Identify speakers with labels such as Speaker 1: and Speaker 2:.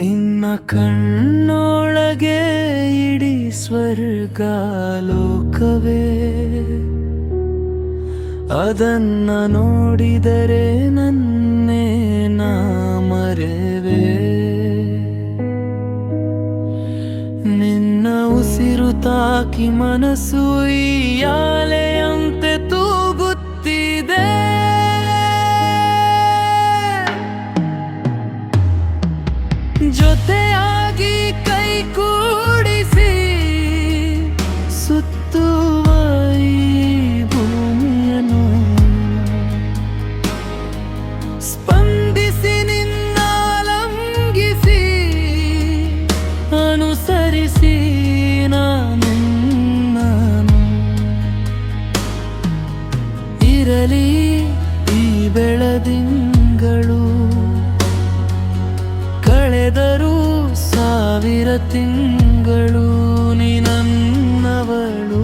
Speaker 1: ನಿನ್ನ ಕಣ್ಣೊಳಗೆ ಇಡೀ ಸ್ವರ್ಗ ಲೋಕವೇ ಅದನ್ನ ನೋಡಿದರೆ ನನ್ನೇ ನಾ ಮರೆವೆ. ನಿನ್ನ ಉಸಿರು ತಾಕಿ ಮನಸ್ಸು ಯಾಲೆಯಂತೆ ಅನುಸರಿಸಿ ನಾನು ಇರಲಿ ಈ ಬೆಳದಿಂಗಳು. ಕಳೆದರೂ ಸಾವಿರ ತಿಂಗಳು ನನ್ನವಳು.